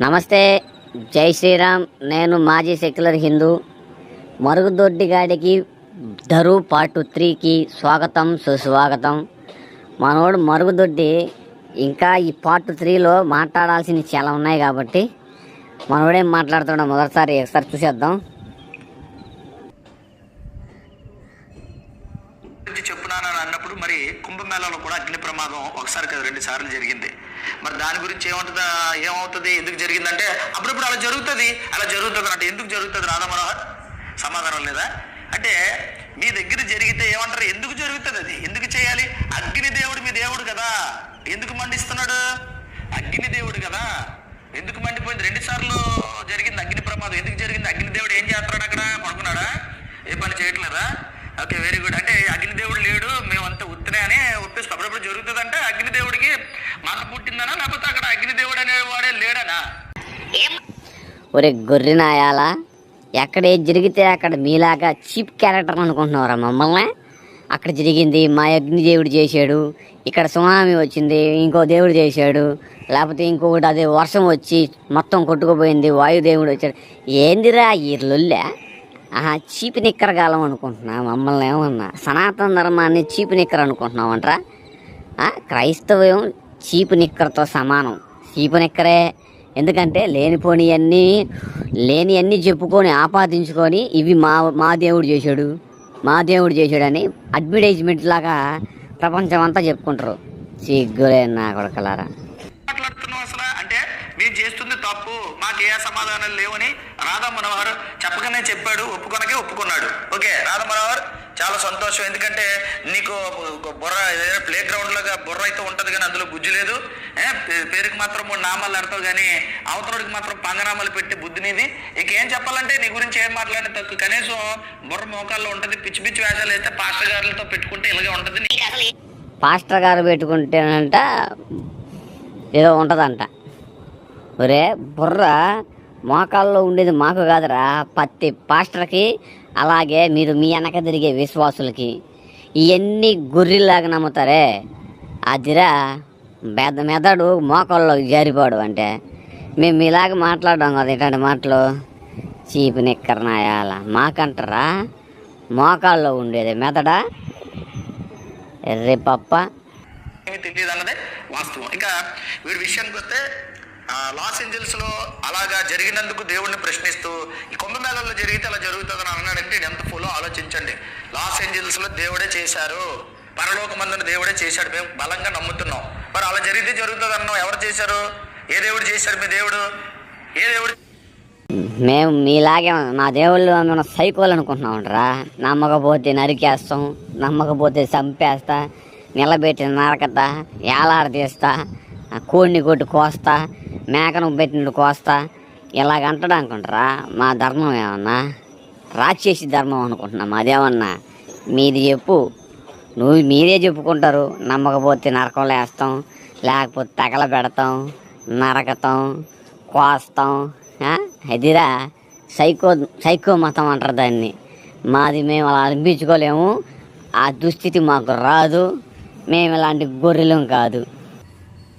నమస్తే జై శ్రీరామ్. నేను మాజీ సెక్యులర్ హిందూ. మరుగుదొడ్డిగాడికి ధరు పార్ట్ త్రీకి స్వాగతం సుస్వాగతం. మనోడు మరుగుదొడ్డి ఇంకా ఈ పార్ట్ త్రీలో మాట్లాడాల్సినవి చాలా ఉన్నాయి కాబట్టి మనోడేం మాట్లాడుతున్నాడు మొదటిసారి ఒకసారి చూసేద్దాం గురించి చెప్పున్నానని అన్నప్పుడు మరి కుంభమేళలో కూడా అగ్ని ప్రమాదం ఒకసారి కదా రెండు సార్లు జరిగింది మరి దాని గురించి ఏముంటుందా ఏమవుతుంది ఎందుకు జరిగిందంటే అప్పుడప్పుడు అలా జరుగుతుంది. అలా జరుగుతుంది అంటే ఎందుకు జరుగుతుంది రాధా మనోహర్? సమాధానం లేదా? అంటే మీ దగ్గర జరిగితే ఏమంటారు? ఎందుకు జరుగుతుంది అది? ఎందుకు చేయాలి? అగ్ని దేవుడు మీ దేవుడు కదా. ఎందుకు మండిస్తున్నాడు? అగ్ని దేవుడు కదా. ఎందుకు మండిపోయింది? రెండు సార్లు జరిగింది అగ్ని ప్రమాదం. ఎందుకు జరిగింది? అగ్ని దేవుడు ఏం చేస్తున్నాడు అక్కడ? పడుకున్నాడా? ఏ పని చేయట్లేదా? ఓకే వెరీ గుడ్ అంటే అగ్నిదేవుడు లేడు. మేమంతా ఉత్తనే అని ఒప్పిస్తాం అప్పుడప్పుడు జరుగుతుందంటే అగ్నిదేవుడికి మాట పుట్టిందనా? లేకపోతే అక్కడ అగ్నిదేవుడు అనేవాడే లేడనా? ఒరే గొర్రె నాయాలా ఎక్కడ ఏది జరిగితే అక్కడ మీలాగా చీప్ క్యారెక్టర్ అనుకుంటున్నారా మమ్మల్ని? అక్కడ జరిగింది మా అగ్ని దేవుడు చేశాడు ఇక్కడ సునామీ వచ్చింది ఇంకో దేవుడు చేశాడు లేకపోతే ఇంకొకటి అదే వర్షం వచ్చి మొత్తం కొట్టుకుపోయింది వాయుదేవుడు వచ్చాడు. ఏందిరా ఈ లొల్లే? ఆహా చీపు నిక్కర కాలం అనుకుంటున్నా మమ్మల్ని ఏమన్నా? సనాతన ధర్మాన్ని చీపు నిక్కర అనుకుంటున్నామంట్రా క్రైస్తవం చీపు నిక్కరతో సమానం. చీపు నిక్కరే. ఎందుకంటే లేనిపోనివన్నీ లేనివన్నీ చెప్పుకొని ఆపాదించుకొని ఇవి మా మా దేవుడు చేశాడు. మా దేవుడు చేశాడని అడ్వర్టైజ్మెంట్ లాగా ప్రపంచం అంతా చెప్పుకుంటారు. సిగ్గులే నా కొడకలారా. అంటే మేము చేస్తుంది తప్పు మాకు ఏ సమాధానాలు లేవని రాధా మనోహర్ చెప్పకనే చెప్పాడు ఒప్పుకొనకే ఒప్పుకున్నాడు. ఓకే రాధా మనోహర్? చాలా సంతోషం. ఎందుకంటే నీకు బుర్ర ప్లే గ్రౌండ్లోగా బుర్ర అయితే ఉంటుంది కానీ అందులో గుజ్జు లేదు. పేరుకి మాత్రం మూడు నామాలు ఆడతావు కానీ అవతలడికి మాత్రం పంగనామాలు పెట్టి బుద్ధినిది ఇక ఏం చెప్పాలంటే నీ గురించి ఏం మాట్లాడిన తక్కువ. కనీసం బుర్ర మోకాల్లో ఉంటుంది పిచ్చి పిచ్చి వేషాలు వేస్తే పాస్టర్ గారులతో పెట్టుకుంటే ఇలాగే ఉంటుంది పాస్టర్ గారు పెట్టుకుంటేనంట ఏదో ఉంటుందంట. ఒరే బుర్ర మోకాల్లో ఉండేది మాకు కాదురా. పత్తి పాస్టర్కి అలాగే మీరు మీ వెనక తిరిగే విశ్వాసులకి ఇవన్నీ గొర్రెల్లాగా నమ్ముతారే? అదిరా మెద మెదడు మోకాల్లో జారిపోడు అంటే. మేము ఇలాగ మాట్లాడడం కదా ఇట్లాంటి మాటలు. చీపు నిక్కరనాయాల మాకంటారా? మోకాల్లో ఉండేది మెదడా? ఎర్రి పప్ప. ఏమీ తెలియదు అన్నదే వాస్తవం. ఇంకా వీడి విషయానికి వస్తే లాస్ ఏంజల్స్లో అలాగా జరిగినందుకు దేవుడిని ప్రశ్నిస్తూ జరిగితే అలా జరుగుతుందని అన్నాడంటే ఎంత ఫుల్ ఆలోచించండి. లాస్ ఏంజల్స్లో దేవుడే చేశారు. పరలోక మందుని దేవుడే చేశాడు. మేము బలంగా నమ్ముతున్నాం. మరి అలా జరిగితే జరుగుతుంది అన్నాం ఎవరు చేశారు? ఏ దేవుడు చేశాడు మీ దేవుడు? ఏ దేవుడు? మేము మీలాగే మా దేవుళ్ళు మేము సైకోలు అనుకుంటున్నామంటరా నమ్మకపోతే నరికేస్తాం. నమ్మకపోతే చంపేస్తా. నిలబెట్టిన నరకతా ఏలాడ తీస్తా కోడిని కొట్టి కోస్తా. మేకను పెట్టినట్టు కోస్తా. ఇలాగ అంటడం అనుకుంటారా? మా ధర్మం ఏమన్నా? రాక్షసి ధర్మం అనుకుంటున్నా మాదేమన్నా? మీది చెప్పు. నువ్వు మీరే చెప్పుకుంటారు. నమ్మకపోతే నరకంలో వేస్తాం లేకపోతే తగల పెడతాం. నరకతాం. కోస్తాం. అదిరా. సైకో సైకో మతం అంటారు దాన్ని. మాది మేము అలా అనిపించుకోలేము. ఆ దుస్థితి మాకు రాదు. మేము ఇలాంటి గొర్రెలం కాదు.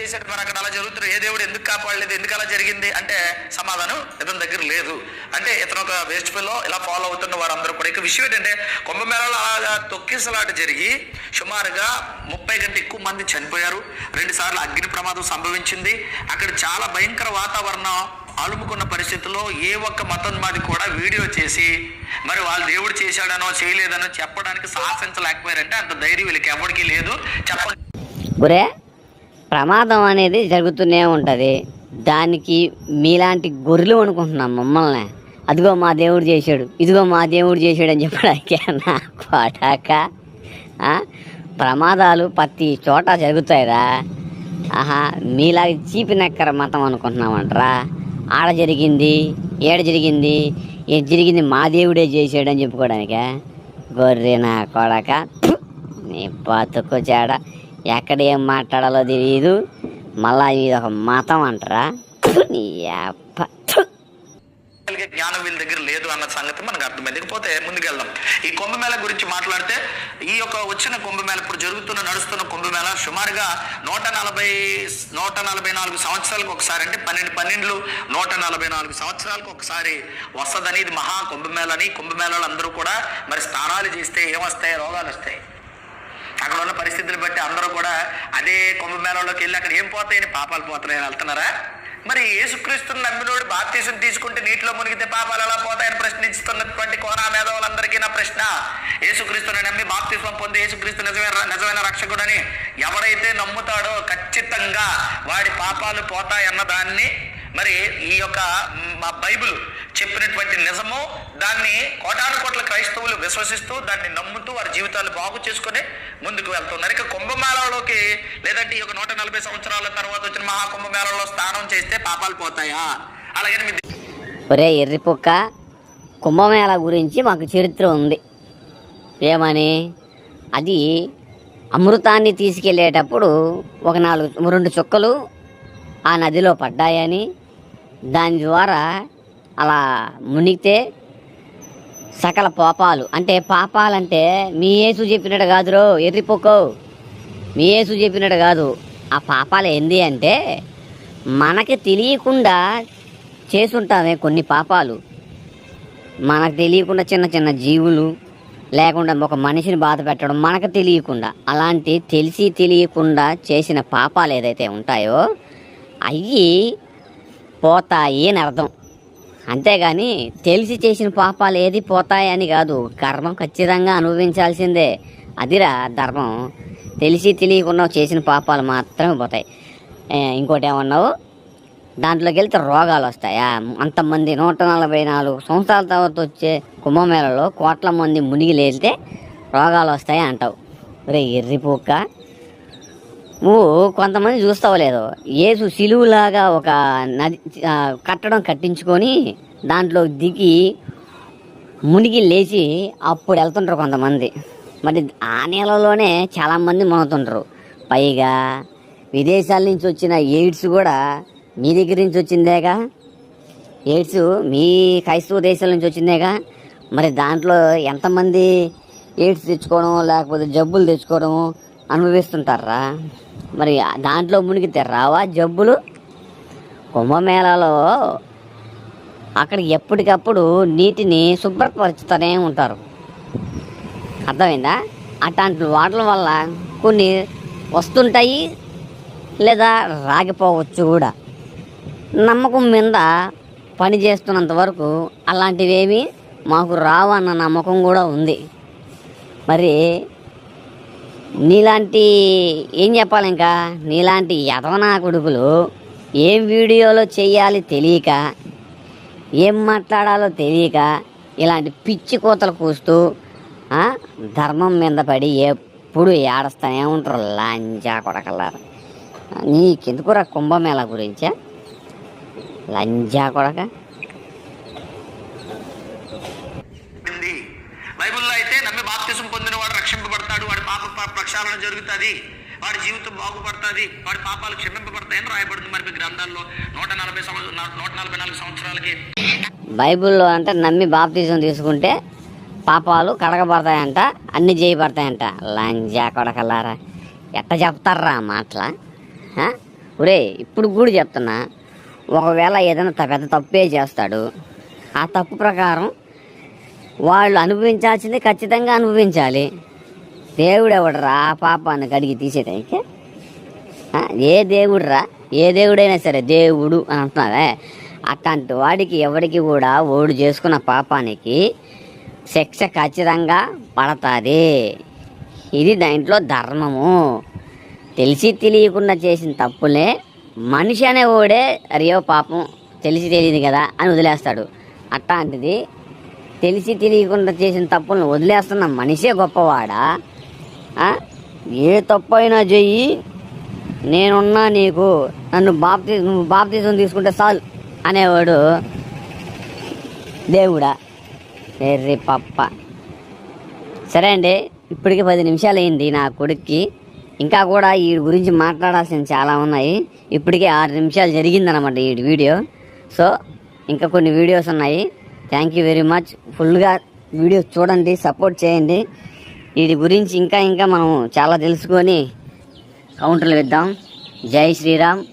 చేశాడు మరి అక్కడ అలా జరుగుతుంది ఏ దేవుడు ఎందుకు కాపాడలేదు? ఎందుకు అలా జరిగింది? అంటే సమాధానం ఇతని దగ్గర లేదు. అంటే ఇతను ఒక వేస్ట్ పిల్లో ఇలా ఫాలో అవుతున్న వారందరూ కూడా. ఇక విషయం ఏంటంటే కుంభమేళలో అలాగా తొక్కిసలాట జరిగి సుమారుగా ముప్పై కంటే ఎక్కువ మంది చనిపోయారు. రెండు సార్లు అగ్ని ప్రమాదం సంభవించింది. అక్కడ చాలా భయంకర వాతావరణం అలుముకున్న పరిస్థితుల్లో ఏ ఒక్క మతం మాది కూడా వీడియో చేసి మరి వాళ్ళు దేవుడు చేశాడనో చేయలేదనో చెప్పడానికి సాహసించలేకపోయారంటే అంత ధైర్యం వీళ్ళకి ఎవరికీ లేదు. చెప్ప ప్రమాదం అనేది జరుగుతూనే ఉంటుంది. దానికి మీలాంటి గొర్రెలు అనుకుంటున్నాం మమ్మల్ని. అదిగో మా దేవుడు చేశాడు. ఇదిగో మా దేవుడు చేశాడు అని చెప్పడానికి నా కోటాక ప్రమాదాలు ప్రతి చోట జరుగుతాయిరా. ఆహా మీలాగా చీపినక్కర మతం అనుకుంటున్నామంటరా. ఆడ జరిగింది ఏడ జరిగింది ఏం జరిగింది మా దేవుడే చేశాడని చెప్పుకోవడానికా గొర్రె నా కొడక. నీ బతుకు చేడ. ఎక్కడ ఏం మాట్లాడాలో తెలియదు మళ్ళా ఇది ఒక మతం అంటారా? ఫు! జ్ఞానం వీళ్ళ దగ్గర లేదు అన్న సంగతి మనకు అర్థమైంది. పోతే ముందుకెళ్దాం. ఈ కుంభమేళ గురించి మాట్లాడితే ఈ యొక్క వచ్చిన కుంభమేళ ఇప్పుడు జరుగుతున్న నడుస్తున్న కుంభమేళ సుమారుగా నూట నలభై నూట నలభై నాలుగు సంవత్సరాలకు ఒకసారి అంటే పన్నెండు పన్నెండులు నూట నలభై నాలుగు సంవత్సరాలకు ఒకసారి వస్తుందని ఇది మహా కుంభమేళ అని కుంభమేళలు అందరూ కూడా మరి స్నానాలు చేస్తే ఏమొస్తాయి రోగాలు వస్తాయి. అక్కడ ఉన్న పరిస్థితులు బట్టి అందరూ కూడా అదే కుంభమేళంలోకి వెళ్ళి అక్కడ ఏం పోతాయని పాపాలు పోతాయని వెళ్తున్నారా? మరి యేసుక్రీస్తుని నమ్మినోడు బాప్తీసం తీసుకుంటే నీటిలో మునిగితే పాపాలు ఎలా పోతాయని ప్రశ్నిస్తున్నటువంటి కోనా మేధావులందరికీ నా ప్రశ్న. యేసుక్రీస్తుని నమ్మి బాప్తీసం పొంది యేసుక్రీస్తు నిజమైన నిజమైన రక్షకుడని ఎవరైతే నమ్ముతాడో ఖచ్చితంగా వాడి పాపాలు పోతాయన్న దాన్ని మరి ఈ యొక్క మా బైబిల్ చెప్పినటువంటి నిజము దాన్ని కోటాను కోట్ల క్రైస్తవులు విశ్వసిస్తూ దాన్ని నమ్ముతూ వారి జీవితాలు బాగు చేసుకుని ముందుకు వెళ్తున్నారు. ఇక కుంభమేళలోకి లేదంటే ఈ నూట నలభై సంవత్సరాల తర్వాత వచ్చిన మహాకుంభమేళలో స్నానం చేస్తే పాపాలు పోతాయా? అలాగే మీ ఒరే ఎర్రిపుక్క కుంభమేళ గురించి మాకు చరిత్ర ఉంది. ఏమని? అది అమృతాన్ని తీసుకెళ్ళేటప్పుడు ఒక నాలుగు రెండు చుక్కలు ఆ నదిలో పడ్డాయని దాని ద్వారా అలా మునిగితే సకల పాపాలు. అంటే పాపాలంటే మీ యేసు చెప్పినట్టు కాదురో ఎర్రిపోకో. మీ యేసు చెప్పినట్టు కాదు. ఆ పాపాలు ఏంది అంటే మనకి తెలియకుండా చేసుంటామే కొన్ని పాపాలు. మనకు తెలియకుండా చిన్న చిన్న జీవులు లేకుండా ఒక మనిషిని బాధ పెట్టడం మనకు తెలియకుండా అలాంటి తెలిసి తెలియకుండా చేసిన పాపాలు ఏదైతే ఉంటాయో అవి పోతాయి అని అర్థం. అంతేగాని తెలిసి చేసిన పాపాలు ఏది పోతాయని కాదు. కర్మం ఖచ్చితంగా అనుభవించాల్సిందే. అదిరా ధర్మం. తెలిసి తెలియకుండా చేసిన పాపాలు మాత్రమే పోతాయి. ఇంకోటి ఏమన్నావు? దాంట్లోకి వెళ్తే రోగాలు వస్తాయా? అంతమంది నూట నలభై నాలుగు సంవత్సరాల తర్వాత వచ్చే కుంభమేళలో కోట్ల మంది మునిగి లేస్తే రోగాలు వస్తాయి అంటావు. రే ఎర్రిపోక్క నువ్వు కొంతమంది చూస్తావు లేదు ఏసు సిలువులాగా ఒక నది కట్టడం కట్టించుకొని దాంట్లో దిగి మునిగి లేచి అప్పుడు వెళ్తుంటారు కొంతమంది. మరి ఆ నెలలోనే చాలామంది మునుగుతుంటారు పైగా విదేశాల నుంచి వచ్చిన ఎయిడ్స్ కూడా మీ దగ్గర నుంచి వచ్చిందేగా? ఎయిడ్స్ మీ క్రైస్తవ దేశాల నుంచి వచ్చిందేగా? మరి దాంట్లో ఎంతమంది ఎయిడ్స్ తెచ్చుకోవడం లేకపోతే జబ్బులు తెచ్చుకోవడం అనుభవిస్తుంటారా? మరి దాంట్లో మునిగితే రావా జబ్బులు? కుంభమేళాలో అక్కడ ఎప్పటికప్పుడు నీటిని శుభ్రపరుచుతూనే ఉంటారు. అర్థమైందా? అట్లాంటి వాటర్ వల్ల కొన్ని వస్తుంటాయి లేదా రాగిపోవచ్చు కూడా. నమ్మకం మీద పని చేస్తున్నంత వరకు అలాంటివేమీ మాకు రావన్న అన్న నమ్మకం కూడా ఉంది. మరి నీలాంటి ఏం చెప్పాలి ఇంకా? నీలాంటి యదవనా కొడుకులు ఏం వీడియోలో చేయాలి తెలియక ఏం మాట్లాడాలో తెలియక ఇలాంటి పిచ్చి కోతలు కూస్తూ ధర్మం మీద పడి ఎప్పుడు ఏడస్తూనే ఉంటారు లంజా కొడకలారు. నీకెందుకురా కుంభమేళ గురించా? లంజా కొడక ఉంది బైబిల్లో అయితే నమ్మి బాప్తిసం పొందిన వాడు రక్షింపబడతాడు వాడి పాప ప- ప్రక్షాళన వాడి జీవితం బాగుపడుతుంది. వాడి పాపాలు క్షమింపబడతాయని రాయబడుతుంది మరి మీ గ్రంథాల్లో నూట నలభై నూట నలభై నాలుగు సంవత్సరాలకి. బైబిల్లో అంటే నమ్మి బాప్తిజం తీసుకుంటే పాపాలు కడగబడతాయంట అన్ని చేయబడతాయంట. లంజా కొడకలారా ఎట్ట చెప్తారా మాటల? ఒరే ఇప్పుడు కూడా చెప్తున్నా. ఒకవేళ ఏదైనా పెద్ద తప్పే చేస్తాడు ఆ తప్పు ప్రకారం వాళ్ళు అనుభవించాల్సింది ఖచ్చితంగా అనుభవించాలి. దేవుడు ఎవడరా ఆ పాపాన్ని కడిగి తీసేదానికి? ఏ దేవుడురా? ఏ దేవుడైనా సరే దేవుడు అని అంటున్నావే. అట్లాంటి వాడికి ఎవడికి కూడా ఓడు చేసుకున్న పాపానికి శిక్ష ఖచ్చితంగా పడతాది. ఇది దాంట్లో ధర్మము. తెలిసి తెలియకుండా చేసిన తప్పులే. మనిషి అనే ఓడే అరియో పాపం తెలిసి తెలియదు కదా అని వదిలేస్తాడు. అట్లాంటిది తెలిసి తెలియకుండా చేసిన తప్పులను వదిలేస్తున్న మనిషే గొప్పవాడా? ఏ తప్పైనా అయినా చెయ్యి. నేనున్నా నీకు. నన్ను బాప్తి నువ్వు బాప్తీసం తీసుకుంటే చాలు అనేవాడు దేవుడా. ఎర్రి పప్ప. సరే అండి ఇప్పటికి పది నిమిషాలు అయింది నా కొడుక్కి. ఇంకా కూడా ఈ గురించి మాట్లాడాల్సిన చాలా ఉన్నాయి. ఇప్పటికే ఆరు నిమిషాలు జరిగిందనమాట ఈ వీడియో. సో ఇంకా కొన్ని వీడియోస్ ఉన్నాయి. Thank you very much. ఫుల్గా వీడియోస్ చూడండి సపోర్ట్ చేయండి. వీటి గురించి ఇంకా ఇంకా మనం చాలా తెలుసుకొని కౌంటర్లు ఇద్దాం జై శ్రీరామ్.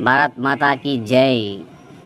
భారత్ మాతాకి జై.